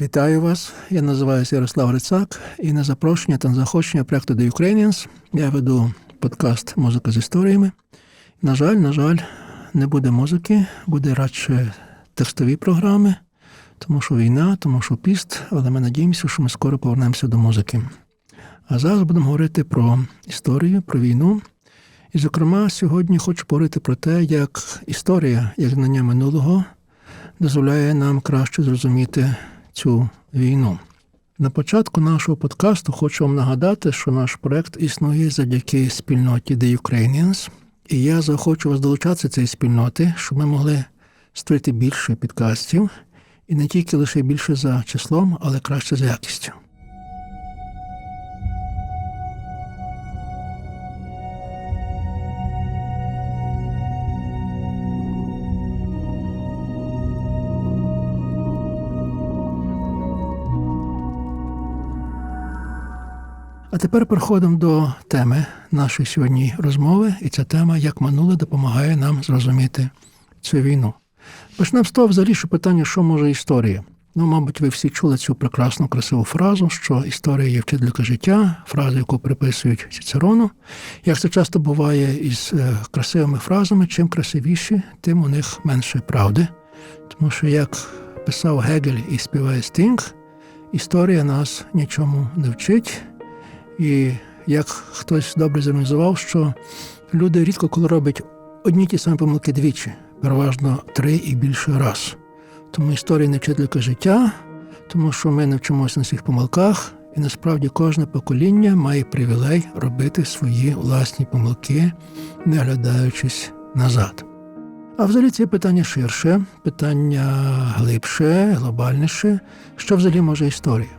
Вітаю вас. Я називаюся Ярослав Грицак, і на запрошення та на захочення проекту The Ukrainians я веду подкаст Музика з історіями. На жаль, на жаль, не буде музики, буде радше текстові програми, тому що війна, тому що піст, але ми надіємося, що ми скоро повернемося до музики. А зараз будемо говорити про історію, про війну. І, зокрема, сьогодні хочу поговорити про те, як історія, як знання минулого, дозволяє нам краще зрозуміти цю війну. На початку нашого подкасту хочу вам нагадати, що наш проект існує завдяки спільноті The Ukrainians, і я захочу вас долучатися до цієї спільноти, щоб ми могли створити більше підкастів, і не тільки лише більше за числом, але краще за якістю. А тепер переходимо до теми нашої сьогодні розмови, і ця тема, як минуле допомагає нам зрозуміти цю війну. Почнемо з того взагалі, що питання, що може історія. Ну, мабуть, ви всі чули цю прекрасну красиву фразу, що історія є вчителька життя, фразу, яку приписують Цицерону. Як це часто буває із е, красивими фразами, чим красивіші, тим у них менше правди. Тому що, як писав Гегель і співає Стінг, історія нас нічому не вчить. І як хтось добре зорганізував, що люди рідко коли роблять одні ті самі помилки двічі, переважно три і більше раз. Тому історія не вчителька життя, тому що ми навчимося на своїх помилках, і насправді кожне покоління має привілей робити свої власні помилки, не оглядаючись назад. А взагалі це питання ширше, питання глибше, глобальніше, що взагалі може історія.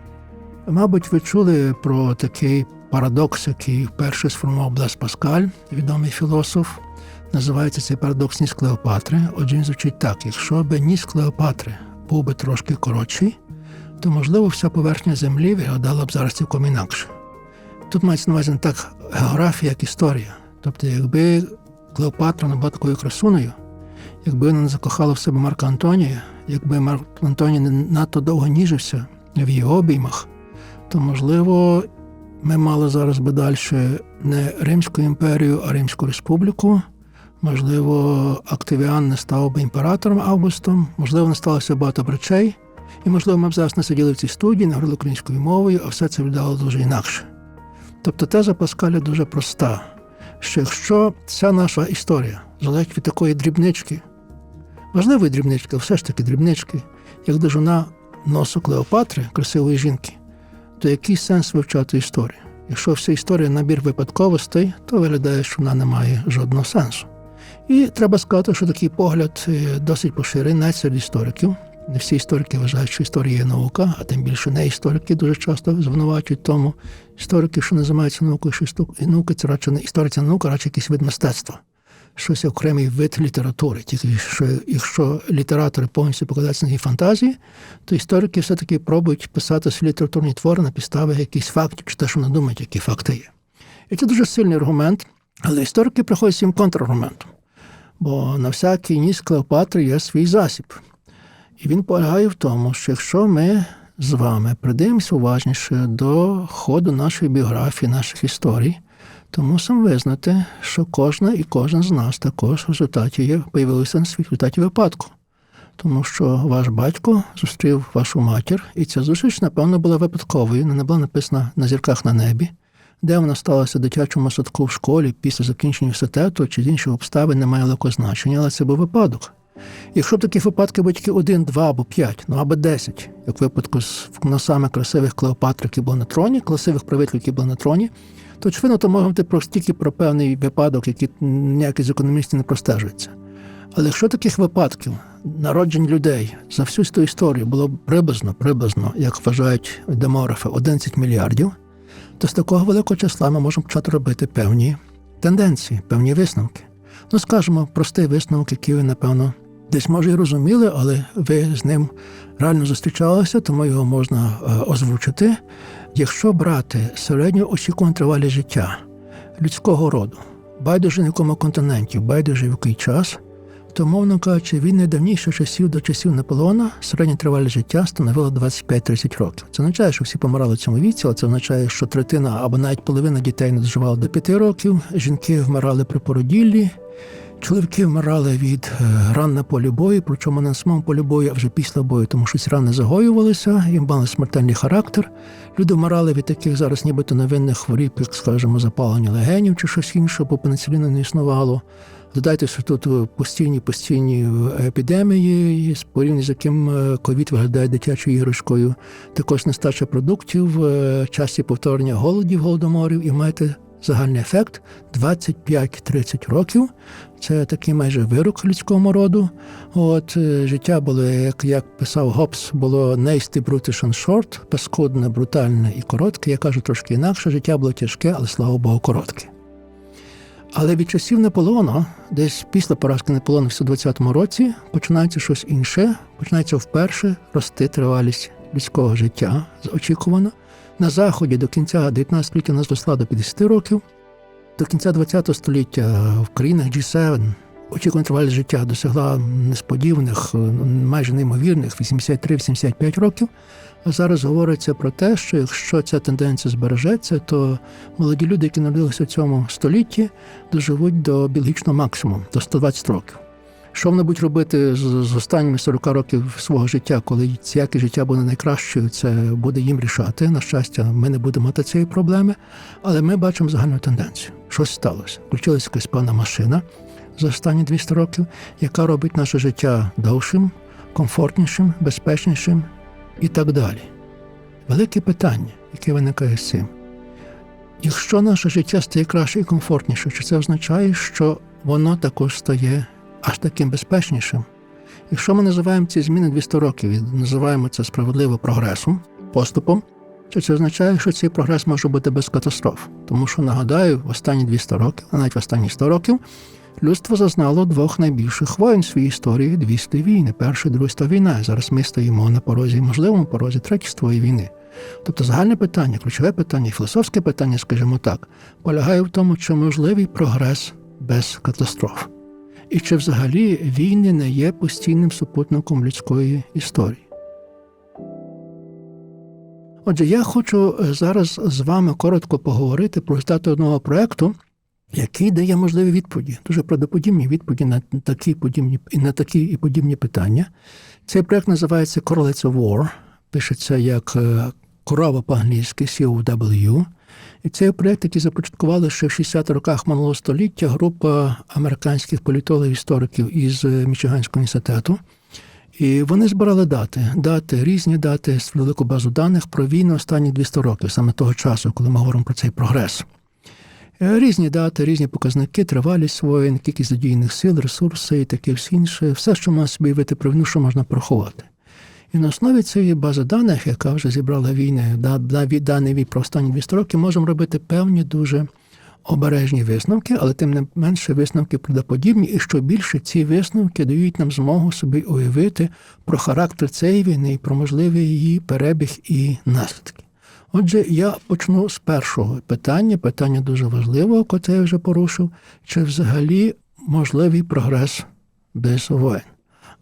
Мабуть, ви чули про такий парадокс, який вперше сформував Блес Паскаль, відомий філософ. Називається цей парадокс ніс Клеопатри. Отже, він звучить так: якщо б ніс Клеопатри був би трошки коротший, то, можливо, вся поверхня землі виглядала б зараз цілком інакше. Тут мається на увазі не так географія, як історія. Тобто, якби Клеопатра не була такою красуною, якби вона не закохала в себе Марка Антонія, якби Марк Антоній не надто довго ніжився в її обіймах, то можливо ми мали зараз би далі не Римську імперію, а Римську республіку. Можливо, Активіан не став би імператором Августом, можливо, не сталося багато речей, і, можливо, ми б зараз не сиділи в цій студії, не говорили українською мовою, а все це виглядало дуже інакше. Тобто теза Паскаля дуже проста, що якщо ця наша історія залежить від такої дрібнички, важливої дрібнички, але все ж таки дрібнички, як дожуна носу Клеопатри, красивої жінки, то який сенс вивчати історію? Якщо вся історія набір випадковостей, то виглядає, що вона не має жодного сенсу. І треба сказати, що такий погляд досить поширений навіть серед істориків. Не всі історики вважають, що історія є наука, а тим більше не історики дуже часто звинувачують тому. Історики, що називаються наукою, що наука це радше не історія, наука, радше якийсь вид мистецтва. Щось окремий вид літератури. Тільки що якщо літератори повністю покладаються на її фантазії, то історики все-таки пробують писати свої літературні твори на підставі якихось фактів, чи те, що вони думають, які факти є. І це дуже сильний аргумент, але історики приходять з цим контраргументом. Бо на всякий ніс Клеопатри є свій засіб. І він полягає в тому, що якщо ми з вами придивимося уважніше до ходу нашої біографії, наших історій, то мусимо визнати, що кожна і кожен з нас також в результаті є, появилися на світ в результаті випадку. Тому що ваш батько зустрів вашу матір, і ця зустріч, напевно, була випадковою, не була написана на зірках на небі, де вона сталася в дитячому садку в школі після закінчення університету чи з інших обставин не має великого значення, але це був випадок. Якщо б такі випадки батьки один, два або п'ять, ну або десять, як в випадку з носами красивих Клеопатр, які були на троні, красивих правителів, які були на троні, то очевидно, можемо говорити про стільки про певний випадок, який ніякий з економістів не простежується. Але якщо таких випадків народжень людей за всю цю історію було приблизно, приблизно, як вважають демографи, 11 мільярдів, то з такого великого числа ми можемо почати робити певні тенденції, певні висновки. Ну, скажімо, простий висновок, який ви, напевно, десь може і розуміли, але ви з ним реально зустрічалися, тому його можна озвучити. Якщо брати середньо очікувану тривалість життя людського роду, байдуже на якому континенті, байдуже в який час, то, мовно кажучи, від найдавніших часів до часів Наполеона середня тривалість життя становила 25-30 років. Це означає, що всі помирали в цьому віці, але це означає, що третина або навіть половина дітей не доживала до 5 років, жінки вмирали при породіллі, чоловіки вмирали від е, ран на полі бою, причому не на самому полі бою, а вже після бою, тому що ці рани загоювалися, їм мали смертельний характер. Люди вмирали від таких зараз нібито невинних хворіб, як, скажімо, запалення легенів чи щось інше, бо пенициліну не існувало. Додайте, що тут постійні постійні епідемії, порівняно з яким е, ковід виглядає дитячою іграшкою, також нестача продуктів, е, часті повторення голодів, голодоморів, і маєте загальний ефект 25-30 років. Це такий майже вирок людському роду. От е, життя було, як як писав Гоббс, було nasty, brutish and short, паскудне, брутальне і коротке. Я кажу трошки інакше, життя було тяжке, але слава Богу, коротке. Але від часів Наполеона, десь після поразки Наполеона в 120-му році, починається щось інше, починається вперше рости тривалість людського життя очікувано. На заході до кінця 19 століття нас зросла до 50 років, до кінця 20 століття в країнах G7 очікувана тривалість життя досягла несподіваних, майже неймовірних 83-85 років. А зараз говориться про те, що якщо ця тенденція збережеться, то молоді люди, які народилися в цьому столітті, доживуть до біологічного максимуму, до 120 років. Що вони будуть робити з, останніми 40 років свого життя, коли ціяке життя буде найкращою, це буде їм рішати. На щастя, ми не будемо мати цієї проблеми, але ми бачимо загальну тенденцію. Щось сталося. Включилася якась певна машина за останні 200 років, яка робить наше життя довшим, комфортнішим, безпечнішим і так далі. Велике питання, яке виникає з цим. Якщо наше життя стає краще і комфортніше, чи це означає, що воно також стає аж таким безпечнішим? Якщо ми називаємо ці зміни 200 років і називаємо це справедливо прогресом, поступом, чи це означає, що цей прогрес може бути без катастроф? Тому що, нагадаю, в останні 200 років, а навіть в останні 100 років, людство зазнало двох найбільших воїн в своїй історії дві світові війни. Перша і друга війна. Зараз ми стоїмо на порозі, можливому порозі світової війни. Тобто загальне питання, ключове питання, філософське питання, скажімо так, полягає в тому, чи можливий прогрес без катастроф. І чи взагалі війни не є постійним супутником людської історії? Отже, я хочу зараз з вами коротко поговорити про результати одного проєкту, який дає можливі відповіді, дуже правдоподібні відповіді на такі подібні на такі і подібні питання. Цей проєкт називається Correlates of War, пишеться як корова по-англійськи COW. І цей проєкт, який започаткували ще в 60-х роках минулого століття, група американських політологів істориків із Мічиганського університету. І вони збирали дати, дати, різні дати з велику базу даних про війну останні 200 років, саме того часу, коли ми говоримо про цей прогрес. Різні дати, різні показники, тривалість воїн, кількість задіяних сил, ресурси і таке все інше, все, що має собі вийти про війну, що можна порахувати. І на основі цієї бази даних, яка вже зібрала війни, дані про останні 200 років, можемо робити певні дуже обережні висновки, але тим не менше висновки правдоподібні, і що більше ці висновки дають нам змогу собі уявити про характер цієї війни і про можливий її перебіг і наслідки. Отже, я почну з першого питання, питання дуже важливого, яке я вже порушив, чи взагалі можливий прогрес без воїн.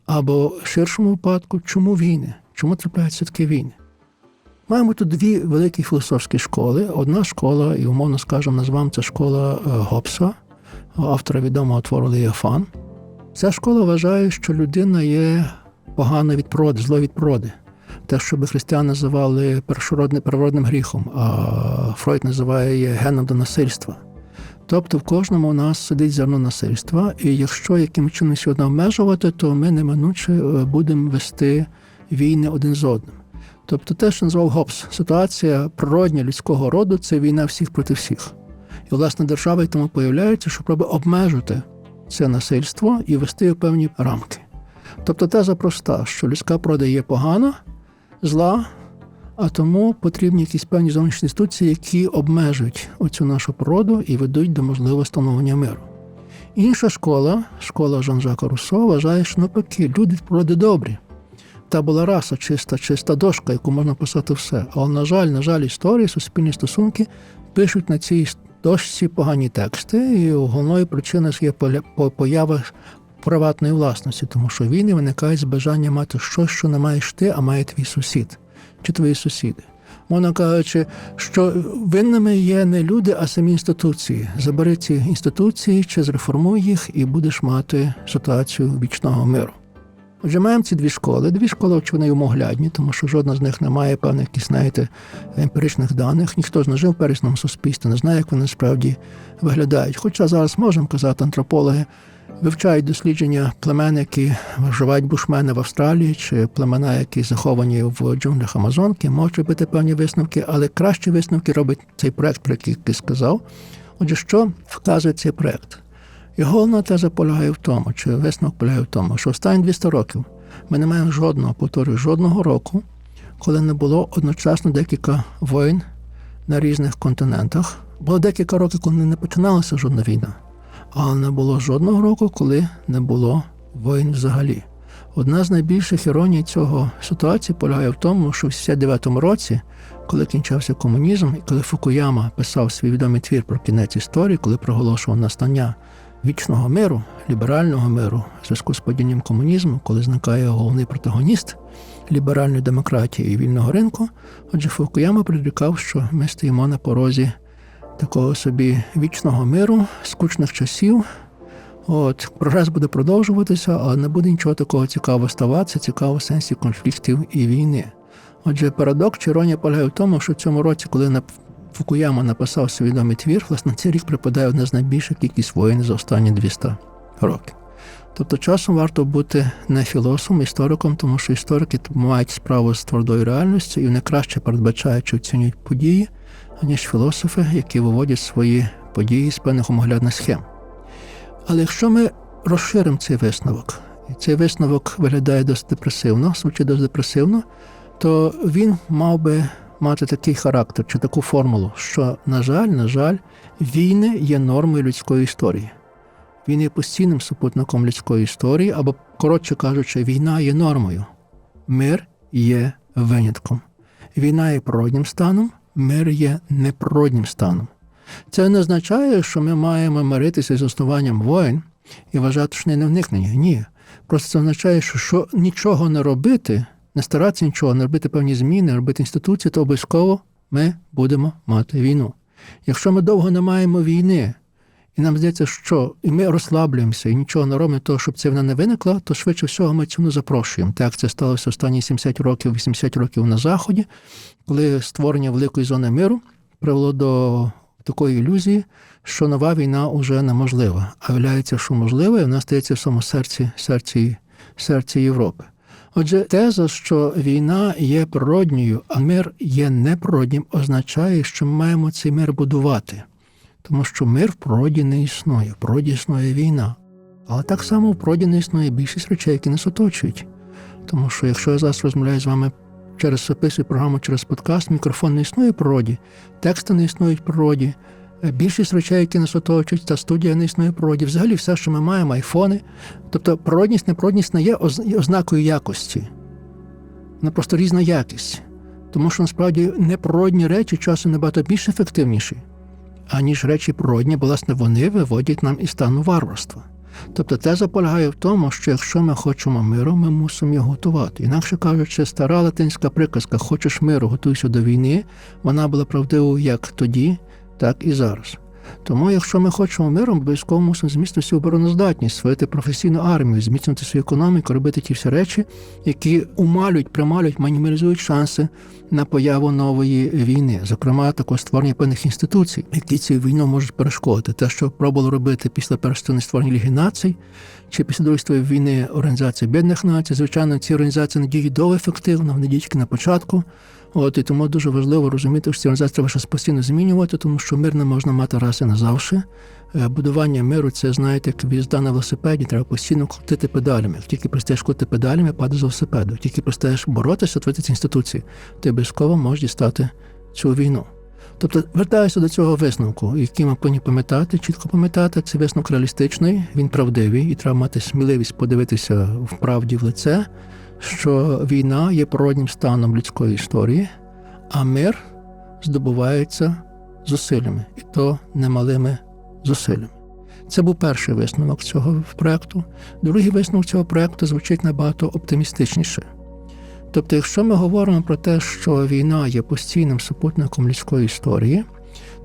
Або в ширшому випадку, чому війни? Чому трапляються такі війни? Маємо тут дві великі філософські школи. Одна школа, і умовно скажемо, назвемо це школа Гоббса, автора відомого твору Леофан. Ця школа вважає, що людина є погана від природи, зло від природи. Те, що би християни називали першородним природним гріхом, а Фройд називає геном до насильства. Тобто в кожному у нас сидить зерно насильства, і якщо яким чином сьогодні обмежувати, то ми неминуче будемо вести війни один з одним. Тобто те, що назвав Гоббс, ситуація природня людського роду це війна всіх проти всіх. І, власне, держава й тому появляється, щоб обмежити це насильство і вести в певні рамки. Тобто теза проста, що людська природа є погана, зла, а тому потрібні якісь певні зовнішні інституції, які обмежують оцю нашу природу і ведуть до можливого становлення миру. Інша школа, школа Жан-Жака Руссо, вважає, що навпаки, люди від добрі. Та була раса, чиста, чиста дошка, яку можна писати все. Але, на жаль, на жаль, історії, суспільні стосунки пишуть на цій дошці погані тексти, і головною причиною є поява приватної власності, тому що війни виникають з бажання мати щось, що не маєш ти, а має твій сусід чи твої сусіди. Мовно кажучи, що винними є не люди, а самі інституції. Забери ці інституції чи зреформуй їх, і будеш мати ситуацію вічного миру. Отже, маємо ці дві школи. Дві школи, очевидно, й умоглядні, тому що жодна з них не має певних знаєте, емпіричних даних. Ніхто ж не жив в первісному суспільстві, не знає, як вони справді виглядають. Хоча зараз можемо казати, антропологи вивчають дослідження племен, які вживають бушмени в Австралії, чи племена, які заховані в джунглях Амазонки, можуть робити певні висновки, але кращі висновки робить цей проект, про який ти сказав. Отже, що вказує цей проект? І головна теза полягає в тому, чи висновок полягає в тому, що останні 200 років ми не маємо жодного, повторюю, жодного року, коли не було одночасно декілька воїн на різних континентах. Було декілька років, коли не починалася жодна війна, але не було жодного року, коли не було воїн взагалі. Одна з найбільших іроній цього ситуації полягає в тому, що в 69-му році, коли кінчався комунізм, і коли Фукуяма писав свій відомий твір про кінець історії, коли проголошував настання вічного миру, ліберального миру, в зв'язку з падінням комунізму, коли зникає головний протагоніст ліберальної демократії і вільного ринку, отже, Фукуяма предрікав, що ми стоїмо на порозі такого собі вічного миру, скучних часів. От, прогрес буде продовжуватися, але не буде нічого такого цікавого ставатися, цікавого в сенсі конфліктів і війни. Отже, парадокс чи іронія полягає в тому, що в цьому році, коли на Фукуяма написав свій відомий твір, власне, цей рік припадає одна з найбільших кількість воїн за останні 200 років. Тобто часом варто бути не філософом, істориком, тому що історики мають справу з твердою реальністю і вони краще передбачають чи оцінюють події, аніж філософи, які виводять свої події з певних умоглядних схем. Але якщо ми розширимо цей висновок, і цей висновок виглядає досить депресивно, звучить досить депресивно, то він мав би мати такий характер чи таку формулу, що, на жаль, на жаль, війни є нормою людської історії. Він є постійним супутником людської історії, або, коротше кажучи, війна є нормою. Мир є винятком. Війна є природнім станом, мир є неприроднім станом. Це не означає, що ми маємо миритися з основанням воїн і вважати, що не вникнення. Ні. Просто це означає, що, що нічого не робити, не старатися нічого, не робити певні зміни, робити інституції, то обов'язково ми будемо мати війну. Якщо ми довго не маємо війни, і нам здається, що і ми розслаблюємося і нічого не робимо, того, щоб ця війна не виникла, то швидше всього ми не запрошуємо. Так це сталося останні 70 років, 80 років на Заході, коли створення великої зони миру привело до такої ілюзії, що нова війна вже неможлива. А виявляється, що можлива, і вона стається в самому серці, серці, серці Європи. Отже, теза, що війна є природньою, а мир є неприроднім, означає, що ми маємо цей мир будувати. Тому що мир в природі не існує, в природі існує війна. Але так само в природі не існує більшість речей, які нас оточують. Тому що якщо я зараз розмовляю з вами через записую програму через подкаст, мікрофон не існує в природі, тексти не існують в природі, більшість речей, які нас оточують, та студія не існує в природі. Взагалі, все, що ми маємо, айфони. Тобто природність, неприродність не є ознакою якості. Вона просто різна якість. Тому що насправді неприродні речі часом набагато більш ефективніші, аніж речі природні, власне вони виводять нам із стану варварства. Тобто теза полягає в тому, що якщо ми хочемо миру, ми мусимо його готувати. Інакше кажучи, стара латинська приказка Хочеш миру, готуйся до війни, вона була правдивою як тоді, так і зараз. Тому, якщо ми хочемо миру, обов'язково мусимо зміцнити обороноздатність, створити професійну армію, зміцнити свою економіку, робити ті всі речі, які умалюють, прималюють, мінімалізують шанси на появу нової війни, зокрема, також створення певних інституцій, які цю війну можуть перешкодити. Те, що пробували робити після першої створення Ліги націй, чи після другої війни Організації Об'єднаних Націй, звичайно, ці організації не діють довго ефективно, вони діють на початку. От і тому дуже важливо розуміти, що ці організації треба щось постійно змінювати, тому що мир не можна мати раз і назавжди. Будування миру це, знаєте, як в'їзда на велосипеді, треба постійно крутити педалями. Тільки пристаєш крутити педалями, падає з велосипеду. Тільки пристаєш боротися, творити ці інституції, ти обов'язково можеш дістати цю війну. Тобто вертаюся до цього висновку, який ми повинні пам'ятати, чітко пам'ятати, це висновок реалістичний, він правдивий, і треба мати сміливість подивитися в правді в лице що війна є природнім станом людської історії, а мир здобувається зусиллями, і то немалими зусиллями. Це був перший висновок цього проекту. Другий висновок цього проекту звучить набагато оптимістичніше. Тобто, якщо ми говоримо про те, що війна є постійним супутником людської історії,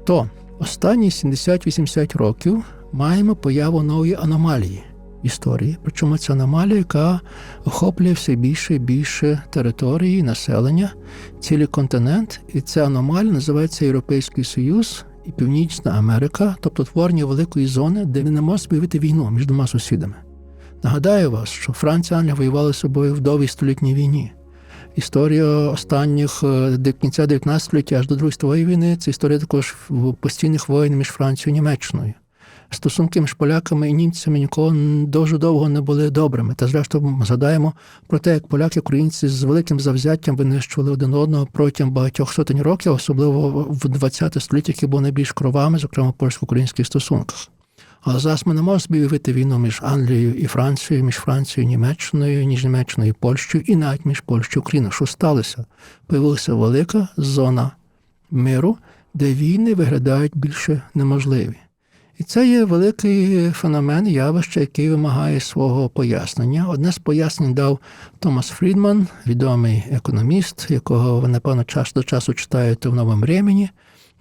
то останні 70-80 років маємо появу нової аномалії історії. Причому це аномалія, яка охоплює все більше і більше території, населення, цілий континент, і ця аномалія називається Європейський Союз і Північна Америка, тобто творення великої зони, де не може співати війну між двома сусідами. Нагадаю вас, що Франція і Англія воювали з собою в довгій столітній війні. Історія останніх е, кінця 19 століття аж до Другої світової війни це історія також постійних воєн між Францією і Німеччиною. Стосунки між поляками і німцями ніколи дуже довго не були добрими. Та зрештою ми згадаємо про те, як поляки українці з великим завзяттям винищували один одного протягом багатьох сотень років, особливо в 20 столітті, які були найбільш кровами, зокрема в польсько-українських стосунках. Але зараз ми не можемо собі уявити війну між Англією і Францією, між Францією і Німеччиною, між Німеччиною і Польщею, і навіть між Польщею і Україною. Що сталося? Появилася велика зона миру, де війни виглядають більше неможливі. І це є великий феномен, явище, який вимагає свого пояснення. Одне з пояснень дав Томас Фрідман, відомий економіст, якого ви, напевно, час до часу читаєте в новому времені.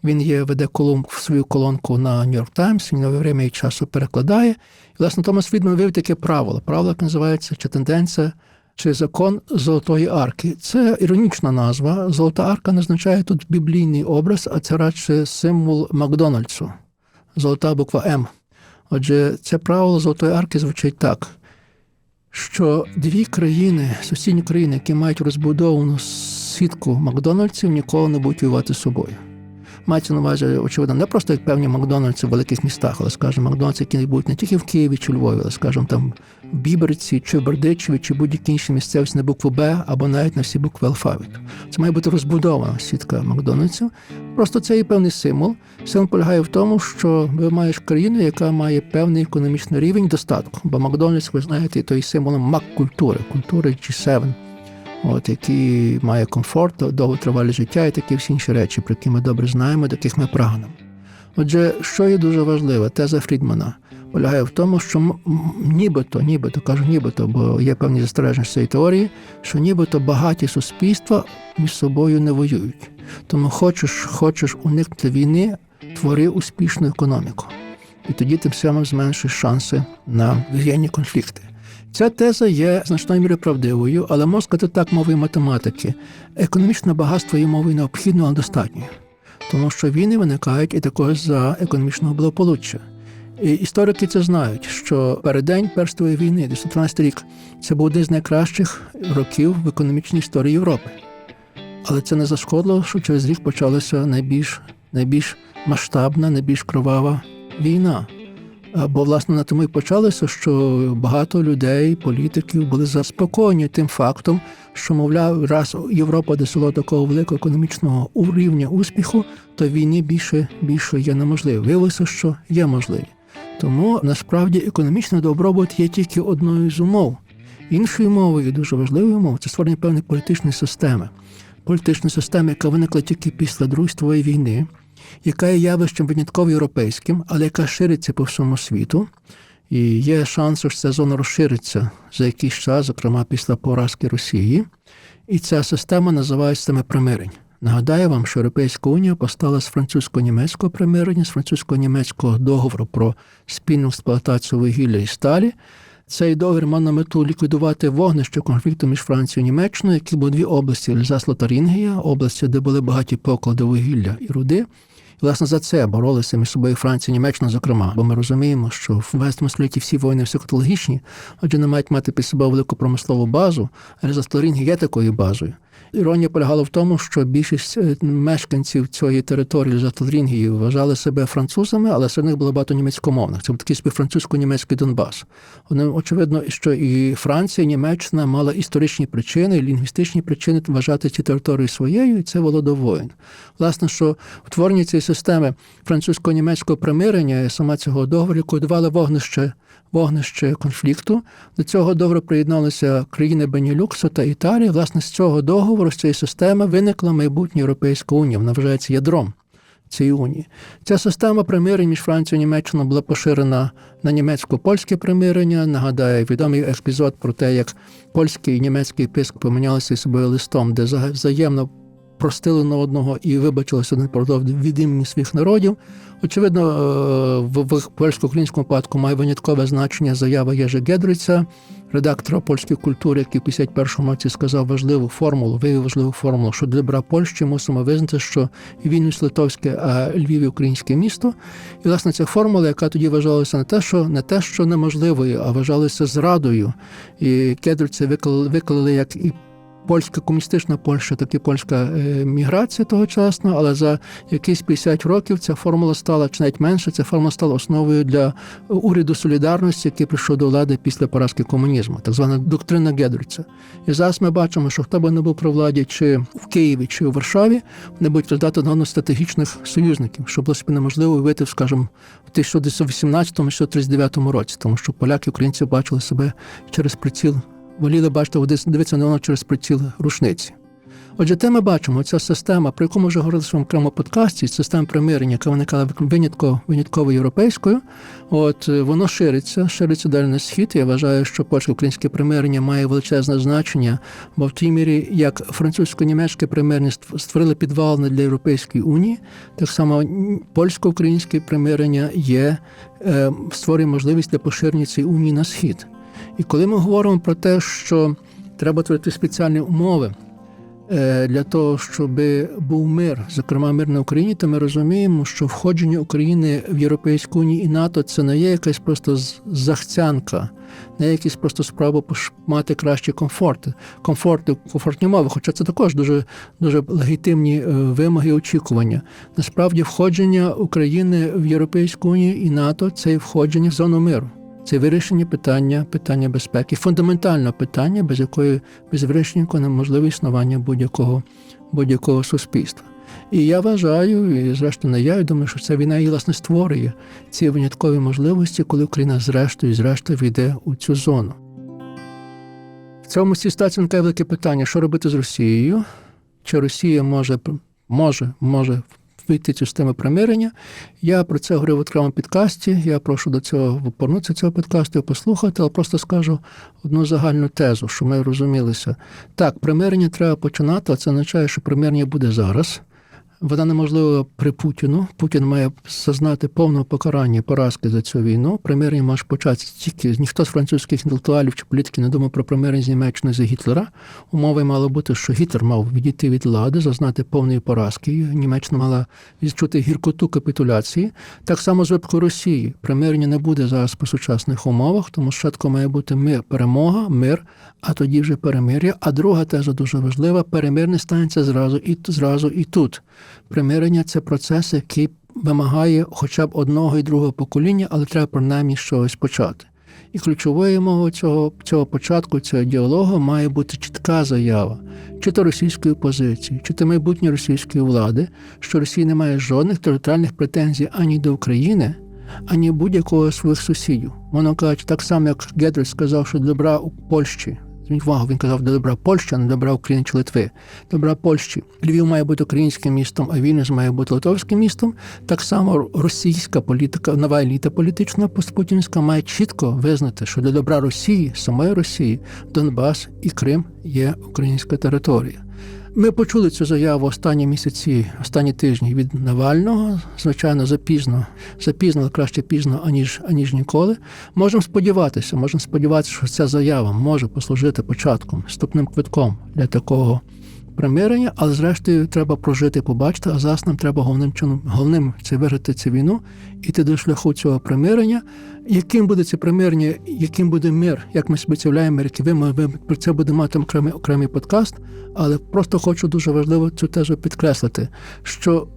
Він є, веде колон, свою колонку на Нью-Йорк Таймс, він нове время і часу перекладає. І, власне, Томас Фрідман вивів таке правило. Правило, яке називається чи тенденція, чи закон Золотої арки. Це іронічна назва. Золота арка не означає тут біблійний образ, а це радше символ Макдональдсу. Золота буква М. Отже, це правило Золотої арки звучить так, що дві країни, сусідні країни, які мають розбудовану сітку Макдональдсів, ніколи не будуть воювати з собою. Мається на увазі, очевидно, не просто як певні Макдональдси в великих містах, але, скажімо, Макдональдси, які будуть не тільки в Києві чи Львові, але, скажімо, там в Біберці чи в Бердичеві, чи будь-які інші місцевості на букву Б або навіть на всі букви алфавіту. Це має бути розбудована сітка Макдональдсів. Просто це є певний символ. Символ полягає в тому, що ви маєш країну, яка має певний економічний рівень достатку. Бо Макдональдс, ви знаєте, то є символом мак-культури, культури G7 от, який має комфорт, довготривале життя і такі всі інші речі, про які ми добре знаємо, до яких ми прагнемо. Отже, що є дуже важливе, теза Фрідмана полягає в тому, що нібито, нібито кажу, нібито, бо є певні застереження цієї теорії, що нібито багаті суспільства між собою не воюють. Тому хочеш, хочеш уникнути війни, твори успішну економіку. І тоді тим самим зменшиш шанси на воєнні конфлікти. Ця теза є значною мірою правдивою, але можна сказати так мовою математики. Економічне багатство є мовою необхідною, але достатньою. Тому що війни виникають і також за економічного благополуччя. І Історики це знають, що переддень Першої війни, 1913 рік, це був один з найкращих років в економічній історії Європи. Але це не зашкодило, що через рік почалася найбільш найбільш масштабна, найбільш кровава війна. Бо, власне, на тому і почалося, що багато людей, політиків були заспокоєні тим фактом, що, мовляв, раз Європа досягла такого великого економічного рівня успіху, то війни більше більше є неможливі. Виявилося, що є можливі. Тому насправді економічний добробут є тільки одною з умов. Іншою мовою, дуже важливою мовою, це створення певної політичної системи. Політичної системи, яка виникла тільки після Другої світової війни яка є явищем винятково європейським, але яка шириться по всьому світу. І є шанс, що ця зона розшириться за якийсь час, зокрема після поразки Росії. І ця система називається система примирень. Нагадаю вам, що Європейська Унія постала з французько-німецького примирення, з французько-німецького договору про спільну експлуатацію вугілля і сталі. Цей договір мав на мету ліквідувати вогнище конфлікту між Францією і Німеччиною, які були дві області Ельзас Лотарингія, області, де були багаті поклади вугілля і руди. Власне, за це боролися між собою Франція Німеччина, зокрема, бо ми розуміємо, що в 20 столітті всі воїни високотехнологічні, отже, не мають мати під собою велику промислову базу, але Засторінг є такою базою. Іронія полягала в тому, що більшість е, мешканців цієї території Затлрінгії вважали себе французами, але серед них було багато німецькомовних. Це був такий собі французько-німецький Донбас. Вони очевидно, що і Франція, і Німеччина мала історичні причини, і лінгвістичні причини вважати ці території своєю, і це було до воїн. Власне, що в цієї системи французько-німецького примирення сама цього договору ліквідували вогнище вогнище конфлікту. До цього договору приєдналися країни Бенілюксу та Італії. Власне, з цього договору, з цієї системи виникла майбутня Європейська унія. Вона вважається ядром цієї унії. Ця система примирень між Францією і Німеччиною була поширена на німецько-польське примирення. Нагадаю, відомий епізод про те, як польський і німецький епископ помінялися собою листом, де взаємно простили на одного і вибачилися один від імені своїх народів. Очевидно, е, в польсько-українському випадку має виняткове значення заява Єжи Гедриця, редактора польської культури, який в 51-му році сказав важливу формулу, вивів важливу формулу, що для добра Польщі мусимо визнати, що Вільнюс литовське, а Львів українське місто. І власне ця формула, яка тоді вважалася не те, що не те, що неможливою, а вважалася зрадою. І Гедриця виклали, виклали як і польська комуністична Польща, так і польська е, міграція тогочасна, але за якісь 50 років ця формула стала, чи навіть менше, ця формула стала основою для уряду солідарності, який прийшов до влади після поразки комунізму, так звана доктрина Гедриця. І зараз ми бачимо, що хто би не був при владі, чи в Києві, чи у Варшаві, вони будуть розглядати на стратегічних союзників, що було собі неможливо уявити, скажімо, в 1918-1939 році, тому що поляки, українці бачили себе через приціл воліли бачити, дивитися на через приціл рушниці. Отже, те ми бачимо, ця система, про яку ми вже говорили в своєму окремому подкасті, система примирення, яка виникала винятково, винятково європейською, от е, воно шириться, шириться далі на схід. Я вважаю, що польсько-українське примирення має величезне значення, бо в тій мірі, як французько-німецьке примирення створили підвалини для Європейської унії, так само польсько-українське примирення є е, створює можливість для поширення цієї унії на схід. І коли ми говоримо про те, що треба творити спеціальні умови е, для того, щоб був мир, зокрема мир на Україні, то ми розуміємо, що входження України в Європейську Унію і НАТО це не є якась просто захцянка, не якісь просто справа мати кращі комфорти, комфорти, комфортні мови, хоча це також дуже дуже легітимні е, вимоги і очікування. Насправді, входження України в Європейську Унію і НАТО це входження в зону миру. Це вирішення питання питання безпеки, фундаментальне питання, без якої без вирішення неможливе існування будь-якого будь-якого суспільства. І я вважаю, і зрештою не я, і думаю, що ця війна і власне створює ці виняткові можливості, коли Україна зрештою зрештою війде у цю зону. В цьому ситуації виникає велике питання, що робити з Росією? Чи Росія може може, може вийти цю систему примирення. Я про це говорив в окремому підкасті. Я прошу до цього повернутися цього підкасту і послухати, але просто скажу одну загальну тезу, що ми розумілися. Так, примирення треба починати, а це означає, що примирення буде зараз. Вона неможлива при Путіну. Путін має зазнати повного покарання поразки за цю війну. Примирення може початися тільки ніхто з французьких інтелектуалів чи політиків не думав про примирення з Німеччиною за Гітлера. Умови мало бути, що Гітлер мав відійти від влади, зазнати повної поразки. Німеччина мала відчути гіркоту капітуляції. Так само з випадку Росії. Примирення не буде зараз по сучасних умовах, тому спочатку має бути мир, перемога, мир, а тоді вже перемир'я. А друга теза дуже важлива: перемир не станеться зразу і зразу і тут. Примирення це процес, який вимагає хоча б одного і другого покоління, але треба принаймні щось почати. І ключовою мовою цього цього початку, цього діалогу має бути чітка заява, чи то російської опозиції, чи то майбутньої російської влади, що Росія не має жодних територіальних претензій ані до України, ані будь-якого своїх сусідів. Воно кажуть, так само, як Гедрес сказав, що добра у Польщі Зверніть увагу, він казав, де добра Польща, не добра України чи Литви. Добра Польщі. Львів має бути українським містом, а Вільнюс має бути литовським містом. Так само російська політика, нова еліта політична постпутінська має чітко визнати, що для добра Росії, самої Росії, Донбас і Крим є українська територія. Ми почули цю заяву останні місяці, останні тижні від Навального. Звичайно, запізно, запізно, але краще пізно, аніж аніж ніколи. Можемо сподіватися, можемо сподіватися, що ця заява може послужити початком, вступним квитком для такого примирення, але зрештою треба прожити, побачити. А зараз нам треба головним чином головним це виграти цю війну, іти до шляху цього примирення. Яким буде це примирення, яким буде мир, як ми собі уявляємо, які ви, ми про це будемо мати окремий окремий подкаст, але просто хочу дуже важливо цю тезу підкреслити, що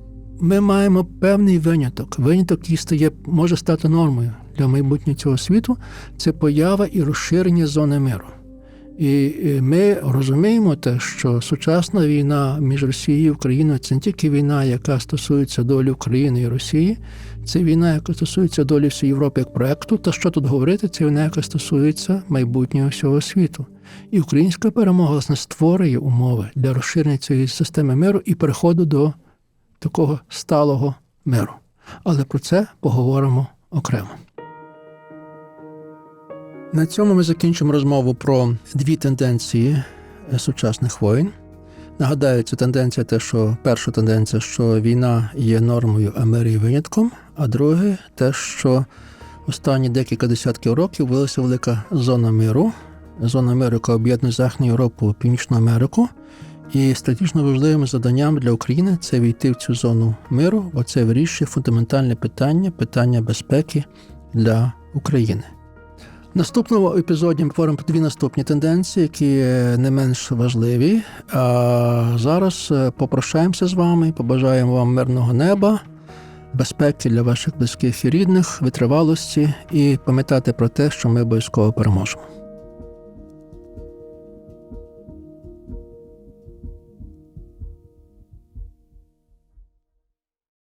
ми маємо певний виняток. Виняток, який стає, може стати нормою для майбутнього цього світу, це поява і розширення зони миру. І ми розуміємо те, що сучасна війна між Росією і Україною це не тільки війна, яка стосується долі України і Росії, це війна, яка стосується долі всієї Європи як проекту. Та що тут говорити, це війна, яка стосується майбутнього всього світу. І українська перемога власне створює умови для розширення цієї системи миру і переходу до такого сталого миру. Але про це поговоримо окремо. На цьому ми закінчимо розмову про дві тенденції е, сучасних воєн. Нагадаю, ця тенденція, те, що перша тенденція, що війна є нормою, а мир є винятком, а друге, те, що останні декілька десятків років вилася велика зона миру, зона миру, яка об'єднує Західну Європу, Північну Америку. І стратегічно важливим завданням для України це війти в цю зону миру, бо це вирішує фундаментальне питання, питання безпеки для України. В наступному епізоді ми говоримо про дві наступні тенденції, які не менш важливі. А зараз е, попрощаємося з вами, побажаємо вам мирного неба, безпеки для ваших близьких і рідних, витривалості і пам'ятати про те, що ми обов'язково переможемо.